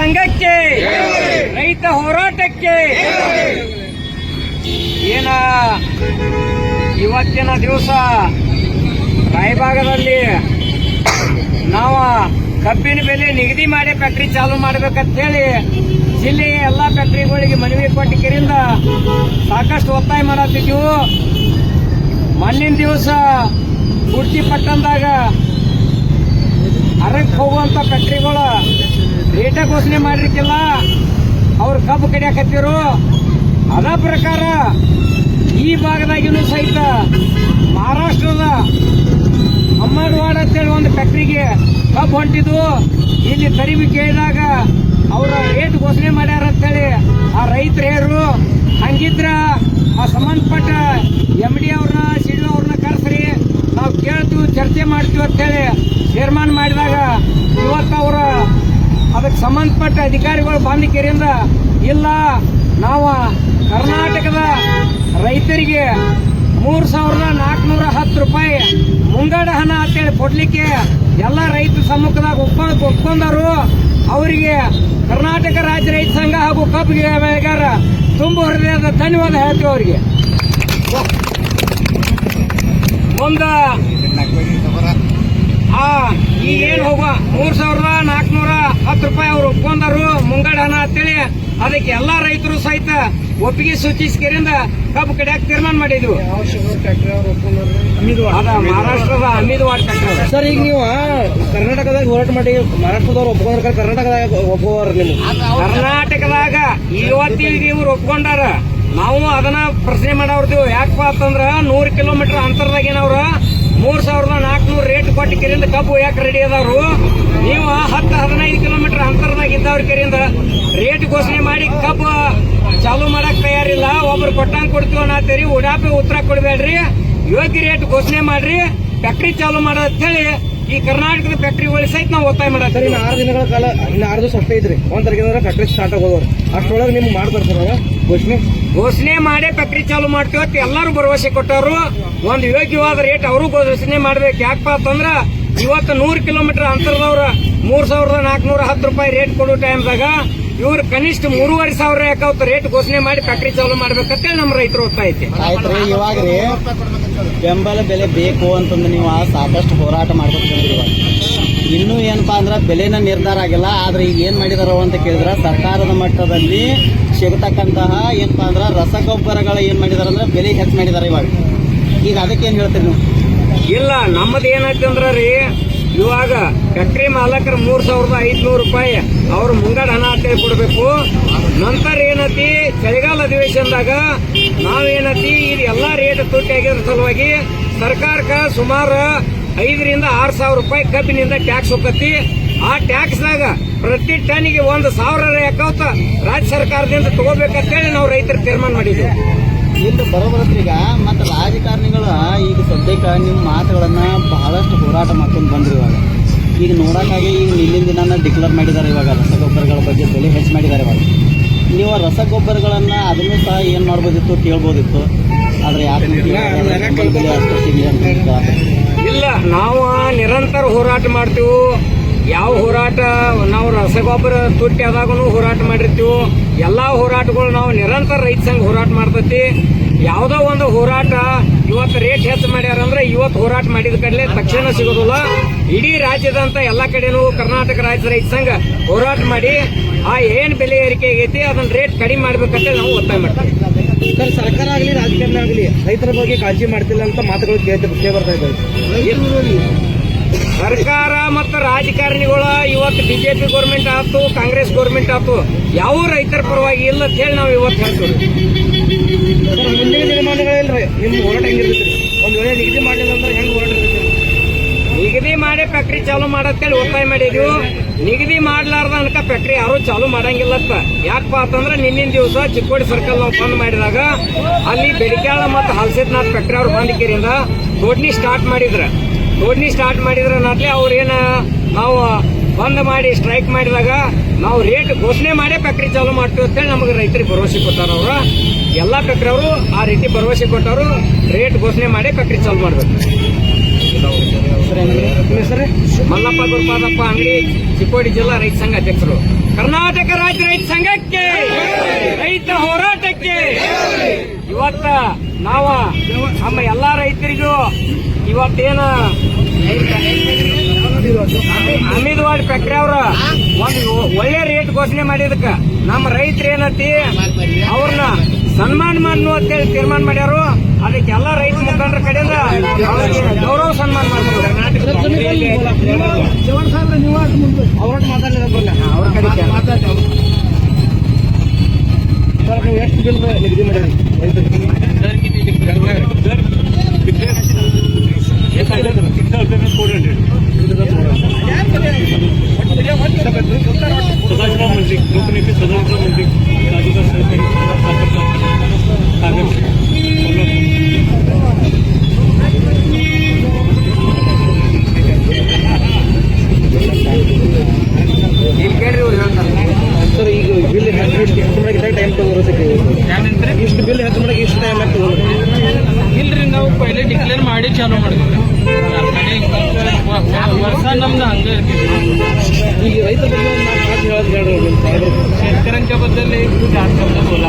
ಸಂಘಕ್ಕೆ ರೈತ ಹೋರಾಟಕ್ಕೆ. ಏನ ಇವತ್ತಿನ ದಿವಸ ರಾಯಭಾಗದಲ್ಲಿ ನಾವು ಕಬ್ಬಿನ ಬೆಲೆ ನಿಗದಿ ಮಾಡಿ ಫ್ಯಾಕ್ಟ್ರಿ ಚಾಲು ಮಾಡ್ಬೇಕಂತ ಹೇಳಿ ಜಿಲ್ಲೆಯ ಎಲ್ಲಾ ಫ್ಯಾಕ್ಟ್ರಿಗಳಿಗೆ ಮನವಿ ಕೊಟ್ಟಿದ್ದರಿಂದ ಸಾಕಷ್ಟು ಒತ್ತಾಯ ಮಾಡತ್ತಿದ್ದೆವು. ಮಣ್ಣಿನ ದಿವಸ ಪೂರ್ತಿ ಪಟ್ಟಣದಾಗ ಅರಕ್ ಹೋಗುವಂತ ಫ್ಯಾಕ್ಟ್ರಿಗಳು ರೇಟ ಘೋಷಣೆ ಮಾಡಿರ್ಕಿಲ್ಲ ಅವ್ರು ಕಬ್ಬು ಕಡಿಯಾಕತ್ತಿರು. ಅದ ಪ್ರಕಾರ ಈ ಭಾಗದಾಗಿನೂ ಸಹಿತ ಮಹಾರಾಷ್ಟ್ರದ ಅಮ್ಮನವಾಡ ಅಂತೇಳಿ ಒಂದು ಫ್ಯಾಕ್ಟ್ರಿಗೆ ಕಬ್ಬು ಹೊಂಟಿದ್ವು ಇಲ್ಲಿ ತರಿವಿ ಕೇಳಿದಾಗ ಅವರ ರೇಟ್ ಘೋಷಣೆ ಮಾಡ್ಯಾರ ಅಂತೇಳಿ ಆ ರೈತರು ಹೇರು ಹಂಗಿದ್ರ ಆ ಸಂಬಂಧಪಟ್ಟ ಎಂ ಡಿ ಅವ್ರನ್ನ ಸಿ ಡಿ ಅವ್ರನ್ನ ಕರೆಸ್ರಿ ನಾವು ಕೇಳ್ತೀವಿ ಚರ್ಚೆ ಮಾಡ್ತೀವಿ ಅಂತೇಳಿ ತೀರ್ಮಾನ ಮಾಡಿದಾಗ ಇವತ್ತು ಅವರ ಅದಕ್ಕೆ ಸಂಬಂಧಪಟ್ಟ ಅಧಿಕಾರಿಗಳು ಬಂದಿಕೆರಿಂದ ಇಲ್ಲ, ನಾವು ಕರ್ನಾಟಕದ ರೈತರಿಗೆ ಮೂರು ಸಾವಿರದ ನಾಲ್ಕುನೂರ ಹತ್ತು ರೂಪಾಯಿ ಮುಂಗಡ ಹಣ ಅಂತೇಳಿ ಕೊಡಲಿಕ್ಕೆ ಎಲ್ಲ ರೈತ ಸಮ್ಮುಖದಾಗ ಒಪ್ಪ, ಒಪ್ಕೊಂಡರು. ಅವರಿಗೆ ಕರ್ನಾಟಕ ರಾಜ್ಯ ರೈತ ಸಂಘ ಹಾಗೂ ಕಬ್ಬಿಗೆ ತುಂಬ ಹೃದಯದ ಧನ್ಯವಾದ ಹೇಳ್ತೀವಿ ಅವರಿಗೆ. ಮುಂದ ಆ ಈಗ ಏನು ಹೋಗುವ? ಮೂರು ಸಾವಿರದ ಹತ್ತು ರೂಪಾಯಿ ಅವರು ಒಪ್ಪಂದರು ಮುಂಗಡ ಹಣ ಅಂತೇಳಿ ಅದಕ್ಕೆ ಎಲ್ಲಾ ರೈತರು ಸಹಿತ ಒಪ್ಪಿಗೆ ಸೂಚಿಸಿಕೆರಿಂದ ಕಬ್ಬು ಕಡಿಯಾಕ ತೀರ್ಮಾನ ಮಾಡಿದ್ವು. ಅದ ಮಹಾರಾಷ್ಟ್ರದ ಅಮೀದ್ವಾಡ್ ಫ್ಯಾಕ್ಟರಿ ಸರ್ ಈಗ ನೀವು ಕರ್ನಾಟಕದಾಗ ಹೋರಾಟ ಮಾಡಿ ಮಹಾರಾಷ್ಟ್ರದವ್ರು ಒಪ್ಪಿಕೊಂಡ್ರೆ ಕರ್ನಾಟಕದಾಗ ಒಪ್ಪುವವ್ರು ನಿಮ್ಗೆ? ಕರ್ನಾಟಕದಾಗ ಇವತ್ತಿಗೆ ಇವ್ರು ಒಪ್ಕೊಂಡಾರ. ನಾವು ಅದನ್ನ ಪ್ರಶ್ನೆ ಮಾಡೋರ್ತೀವಿ ಯಾಕಪ್ಪ ಅಂತಂದ್ರ ನೂರ್ ಕಿಲೋಮೀಟರ್ ಅಂತರದಾಗ ಏನವ್ರ ಮೂರ್ ಸಾವಿರದ ನಾಲ್ಕನೂರ ರೇಟ್ ಕೊಟ್ಟ ಕೆರೆಯಿಂದ ಕಬ್ಬು ಯಾಕೆ ರೆಡಿ ಅದಾರು ನೀವು ಹತ್ತು ಹದಿನೈದು ಕಿಲೋಮೀಟರ್ ಅಂತರದಾಗ ಇದ್ದವ್ರ ಕರಿಯಿಂದ ರೇಟ್ ಘೋಷಣೆ ಮಾಡಿ ಕಬ್ಬು ಚಾಲು ಮಾಡಕ್ ತಯಾರಿಲ್ಲ. ಒಬ್ರು ಕೊಟ್ಟಂಗ್ ಕೊಡ್ತೀವಿ ಅನ್ನತ್ತೀರಿ ಉಡಾಪಿ ಉತ್ತರ ಕೊಡ್ಬೇಡ್ರಿ. ಯೋಗ್ಯ ರೇಟ್ ಘೋಷಣೆ ಮಾಡ್ರಿ. ಫ್ಯಾಕ್ಟ್ರಿ ಚಾಲು ಹೇಳಿ ಈ ಕರ್ನಾಟಕದ ಫ್ಯಾಕ್ಟ್ರಿ ಸಹಿತ ನಾವು ಒತ್ತಾಯ ಮಾಡತ್ತೀವಿ ಇನ್ನು ಆರು ದಿನಗಳ ಕಾಲ ಇನ್ನು ಆರು ದಿವಸ ಅಷ್ಟೇ ಇದ್ರಿ. ಒಂದ್ ತಾರೀಕಿನ ಫ್ಯಾಕ್ಟ್ರಿ ಸ್ಟಾರ್ಟ್ ಆಗೋದವ್ರು. ಅಷ್ಟೊಳಗೆ ನಿಮ್ಗೆ ಮಾಡ್ತಾರೆ ಸರ್ ಘೋಷಣೆ? ಘೋಷಣೆ ಮಾಡೇ ಫ್ಯಾಕ್ಟ್ರಿ ಚಾಲು ಮಾಡ್ತೀವಿ. ಅಂತ ಎಲ್ಲರೂ ಭರವಸೆ ಕೊಟ್ಟವರು. ಒಂದು ಯೋಗ್ಯವಾದ ರೇಟ್ ಅವರು ಘೋಷಣೆ ಮಾಡ್ಬೇಕು. ಯಾಕಪ್ಪ ಅಂತಂದ್ರ ಇವತ್ತು ನೂರು ಕಿಲೋಮೀಟರ್ ಅಂತರದವ್ರ ಮೂರು ಸಾವಿರದ ನಾಲ್ಕುನೂರ ಹತ್ತು ರೂಪಾಯಿ ರೇಟ್ ಕೊಡೋ ಟೈಮ್ದಾಗ ಇವ್ರು ಕನಿಷ್ಠ ಮೂರುವರೆ ಸಾವಿರ ಯಾಕಾವತ್ತು ರೇಟ್ ಘೋಷಣೆ ಮಾಡಿ ಫ್ಯಾಕ್ಟ್ರಿ ಚಾಲು ಮಾಡ್ಬೇಕಂತೇಳಿ ನಮ್ಮ ರೈತರು ಐತಿ ಆಯ್ತ್ರಿ, ಇವಾಗ ರೀ ಬೆಂಬಲ ಬೆಲೆ ಬೇಕು ಅಂತಂದು ನೀವು ಸಾಕಷ್ಟು ಹೋರಾಟ ಮಾಡ್ಕೊಂಡು ಇನ್ನು ಇವಾಗ. ಇನ್ನೂ ಏನಪ್ಪಾ ಅಂದ್ರೆ ಬೆಲೆನ ನಿರ್ಧಾರ ಆಗಿಲ್ಲ, ಆದ್ರೆ ಈಗ ಏನ್ ಮಾಡಿದಾರೋ ಅಂತ ಕೇಳಿದ್ರೆ ಸರ್ಕಾರದ ಮಟ್ಟದಲ್ಲಿ ಸಿಗತಕ್ಕಂತಹ ಏನಪ್ಪಾ ಅಂದ್ರೆ ರಸಗೊಬ್ಬರಗಳ ಏನ್ ಮಾಡಿದಾರ ಅಂದ್ರೆ ಬೆಲೆ ಹೆಚ್ಚು ಮಾಡಿದಾರೆ ಇವಾಗ. ಈಗ ಅದಕ್ಕೆ ಏನ್ ಹೇಳ್ತೀರಿ ನೀವು? ಇಲ್ಲ, ನಮ್ಮದು ಏನಾಯ್ತು ಅಂದ್ರ ರೀ ಇವಾಗ ಫ್ಯಾಕ್ಟ್ರಿ ಮಾಲಕರು ಮೂರ್ ಸಾವಿರದ ಐದ್ನೂರು ರೂಪಾಯಿ ಅವ್ರ ಮುಂಗಡ ಹಣ ಅಂತೇಳಿ ಕೊಡಬೇಕು ನಂತರ ಏನತಿ, ಚಳಿಗಾಲ ಅಧಿವೇಶನದಾಗ ನಾವೇನತಿ, ಇದು ಎಲ್ಲಾ ರೇಟ್ ತುಟ್ಟಿ ಆಗಿರೋ ಸಲುವಾಗಿ ಸರ್ಕಾರಕ್ಕೆ ಸುಮಾರು ಐದರಿಂದ ಆರು ಸಾವಿರ ರೂಪಾಯಿ ಕಬ್ಬಿನಿಂದ ಟ್ಯಾಕ್ಸ್ ಹೋಗತಿ ಆ ಟ್ಯಾಕ್ಸ್ ದಾಗ ಪ್ರತಿ ಟನ್ನಿಗೆ ಒಂದು ಸಾವಿರ ಯಾಕವತ್ತ ರಾಜ್ಯ ಸರ್ಕಾರದಿಂದ ತಗೋಬೇಕಂತೇಳಿ ನಾವು ರೈತರು ತೀರ್ಮಾನ ಮಾಡಿದ್ವಿ. ಇಲ್ಲಿ ಬರೋಬರತ್ರಿ ಈಗ ರಾಜಕಾರಣ ಈಗ ನಿಮ್ಮ ಮಾತುಗಳನ್ನು ಬಹಳಷ್ಟು ಹೋರಾಟ ಮಾಡ್ಕೊಂಡು ಬಂದ್ರಿ ಇವಾಗ. ಈಗ ನೋಡೋಕ್ಕಾಗಿ ಈಗ ನಿಲ್ಲಿನ ದಿನ ಡಿಕ್ಲೇರ್ ಮಾಡಿದ್ದಾರೆ ಇವಾಗ ರಸಗೊಬ್ಬರಗಳ ಬಗ್ಗೆ ಬೆಲೆ ಹೆಚ್ಚು ಮಾಡಿದ್ದಾರೆ ಇವಾಗ. ನೀವು ರಸಗೊಬ್ಬರಗಳನ್ನು ಅದನ್ನು ಸಹ ಏನು ಮಾಡ್ಬೋದಿತ್ತು ಕೇಳ್ಬೋದಿತ್ತು. ಆದರೆ ಯಾಕೆ ಇಲ್ಲ ನಾವು ನಿರಂತರ ಹೋರಾಟ ಮಾಡ್ತೀವಿ ಯಾವ ಹೋರಾಟ ನಾವು ರಸಗೊಬ್ಬರ ತುಟ್ಟಿ ಆದಾಗೂ ಹೋರಾಟ ಮಾಡಿರ್ತೀವಿ ಎಲ್ಲ ಹೋರಾಟಗಳು ನಾವು ನಿರಂತರ ರೈತ ಸಂಘ ಹೋರಾಟ ಮಾಡ್ತೈತಿ. ಯಾವುದೋ ಒಂದು ಹೋರಾಟ ಇವತ್ತು ರೇಟ್ ಹೆಚ್ಚು ಮಾಡ್ಯಾರ ಅಂದ್ರೆ ಇವತ್ತು ಹೋರಾಟ ಮಾಡಿದ ಕಡಲೆ ತಕ್ಷಣ ಸಿಗೋದಿಲ್ಲ. ಇಡೀ ರಾಜ್ಯದಂತ ಎಲ್ಲ ಕಡೆನೂ ಕರ್ನಾಟಕ ರಾಜ್ಯ ರೈತ ಸಂಘ ಹೋರಾಟ ಮಾಡಿ ಆ ಏನ್ ಬೆಲೆ ಏರಿಕೆ ಆಗೈತಿ ಅದನ್ನ ರೇಟ್ ಕಡಿಮೆ ಮಾಡ್ಬೇಕಂತ ನಾವು ಒತ್ತಾಯ ಮಾಡ್ತೀವಿ. ಸರ್ ಸರ್ಕಾರ ಆಗಲಿ ರಾಜಕೀಯ ಆಗಲಿ ರೈತರ ಬಗ್ಗೆ ಕಾಳಜಿ ಮಾಡ್ತಿಲ್ಲ ಅಂತ ಮಾತುಗಳು ಕೇಳ್ತಾ ಕೇಳಿ ಬರ್ತಾ ಇದ್ದಾವೆ. ಸರ್ಕಾರ ಮತ್ತು ರಾಜಕಾರಣಿಗಳ ಇವತ್ತು ಬಿಜೆಪಿ ಗೌರ್ಮೆಂಟ್ ಆಯ್ತು ಕಾಂಗ್ರೆಸ್ ಗೌರ್ಮೆಂಟ್ ಆಯ್ತು ಯಾವ ರೈತರ ಪರವಾಗಿ ಇಲ್ಲ ಅಂತ ಹೇಳಿ ನಾವು ಇವತ್ತು ಹೇಳ್ತೀವಿ. ಮುಂದಿನ ದಿನಮಾನಗಳಿಲ್ರಿ ನಿಮ್ಮ ಹೋರಾಟ ಹೆಂಗಿರ್ತೈತಿ ಒಂದು ವೇಳೆ ನಿಗದಿ ಮಾಡಿಲ್ಲ ಅಂದ್ರೆ ಹೆಂಗೆ ಹೋರಾಟ ಇರ್ತೈತಿ ನಿಗದಿ ಮಾಡಿ ಫ್ಯಾಕ್ಟ್ರಿ ಚಾಲೂ ಮಾಡತ್ತೇಳಿ ಒತ್ತಾಯ ಮಾಡಿದ್ವಿ. ನಿಗದಿ ಮಾಡ್ಲಾರ್ದ ಅನ್ಕ ಫ್ಯಾಕ್ಟ್ರಿ ಯಾರು ಚಾಲೂ ಮಾಡಂಗಿಲ್ಲತ್ತ ಯಾಕಪ್ಪ ಅಂತಂದ್ರೆ ನಿನ್ನಿನ ದಿವಸ ಚಿಕ್ಕೋಡಿ ಸರ್ಕಲ್ ನಾವು ಬಂದ್ ಮಾಡಿದಾಗ ಅಲ್ಲಿ ಬೆಡಿಕಾಳ ಮತ್ತು ಹಲ್ಸಿದ್ನಾಥ್ ಫ್ಯಾಕ್ಟ್ರಿ ಅವ್ರು ಬಂದಿಕೆರಿಂದ ರೋಡ್ನಿ ಸ್ಟಾರ್ಟ್ ಮಾಡಿದ್ರ. ರೋಡ್ನಿ ಸ್ಟಾರ್ಟ್ ಮಾಡಿದ್ರ ನಾಟ್ಲೆ ಅವ್ರೇನ ನಾವು ಬಂದ್ ಮಾಡಿ ಸ್ಟ್ರೈಕ್ ಮಾಡಿದಾಗ ನಾವು ರೇಟ್ ಘೋಷಣೆ ಮಾಡೇ ಫ್ಯಾಕ್ಟ್ರಿ ಚಾಲು ಮಾಡ್ತೀವಿ ಅಂತೇಳಿ ನಮಗೆ ರೈತರಿಗೆ ಭರವಸೆ ಕೊಟ್ಟಾರ ಅವರು. ಎಲ್ಲಾ ಫ್ಯಾಕ್ಟ್ರಿ ಅವರು ಆ ರೀತಿ ಭರವಸೆ ಕೊಟ್ಟವರು ರೇಟ್ ಘೋಷಣೆ ಮಾಡಿ ಫ್ಯಾಕ್ಟ್ರಿ ಚಾಲು ಮಾಡ್ಬೇಕು. ಮಲ್ಲಪ್ಪ ಗುರುಪಾದಪ್ಪ ಅಂಗಡಿ, ಚಿಕ್ಕೋಡಿ ಜಿಲ್ಲಾ ರೈತ ಸಂಘ ಅಧ್ಯಕ್ಷರು. ಕರ್ನಾಟಕ ರಾಜ್ಯ ರೈತ ಸಂಘಕ್ಕೆ, ರೈತ ಹೋರಾಟಕ್ಕೆ. ಇವತ್ತ ನಾವ ನಮ್ಮ ಎಲ್ಲಾ ರೈತರಿಗೂ ಇವತ್ತೇನ ಅಮಿದ್ವಾಡ್ ಫ್ಯಾಕ್ಟ್ರಿ ಅವ್ರ. ಒಂದು ಒಳ್ಳೆ ರೇಟ್ ಘೋಷಣೆ ಮಾಡಿದಕ್ಕ ನಮ್ಮ ರೈತರು ಏನತಿ ಅವ್ರನ್ನ ಸನ್ಮಾನ ಮಾಡ್ನು ಅಂತೇಳಿ ತೀರ್ಮಾನ ಮಾಡ್ಯಾರು. ಅದಕ್ಕೆ ಎಲ್ಲಾ ರೈತ ಮುಖಂಡರ ಕಡೆಯಿಂದ ಗೌರವ ಸನ್ಮಾನ ಮಾಡ್ತಾರೆ. ಅವ್ರ ಕಡೆ ಎಷ್ಟು ಬಿಲ್ ನಿಗದಿ ಮಾಡಿರಿ ಸರ್ ಕಿತ್ನೆ ಕೊಡಿ ಟಿಕ್ಲೇರ್ ಮಾಡಿ ಚಾಲು ಮಾಡಿದ್ವಿ ವರ್ಷ ನಮ್ದು ಹಂಗೆ ಈಗ ರೈತರ ಬಗ್ಗೆ ಮಾತು ಹೇಳೋದು ಜಾಸ್ತಿ ಬೋಲ